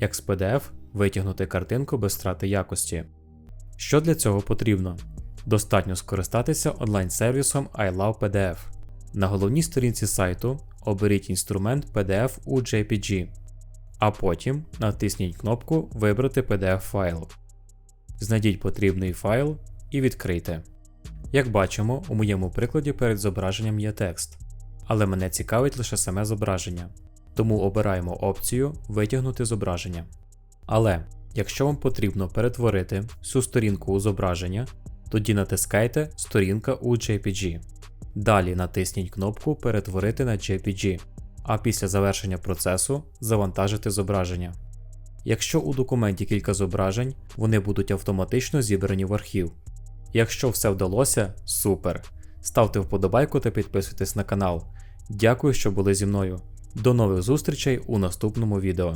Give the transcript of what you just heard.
як з PDF витягнути картинку без втрати якості. Що для цього потрібно? Достатньо скористатися онлайн-сервісом iLovePDF. На головній сторінці сайту оберіть інструмент PDF у JPG, а потім натисніть кнопку Вибрати PDF файл. Знайдіть потрібний файл і відкрийте. Як бачимо, у моєму прикладі перед зображенням є текст, але мене цікавить лише саме зображення, тому обираємо опцію Витягнути зображення. Але якщо вам потрібно перетворити всю сторінку у зображення, тоді натискайте Сторінка у JPG. Далі натисніть кнопку Перетворити на JPG, а після завершення процесу завантажити зображення. Якщо у документі кілька зображень, вони будуть автоматично зібрані в архів. Якщо все вдалося, супер! Ставте вподобайку та підписуйтесь на канал. Дякую, що були зі мною. До нових зустрічей у наступному відео.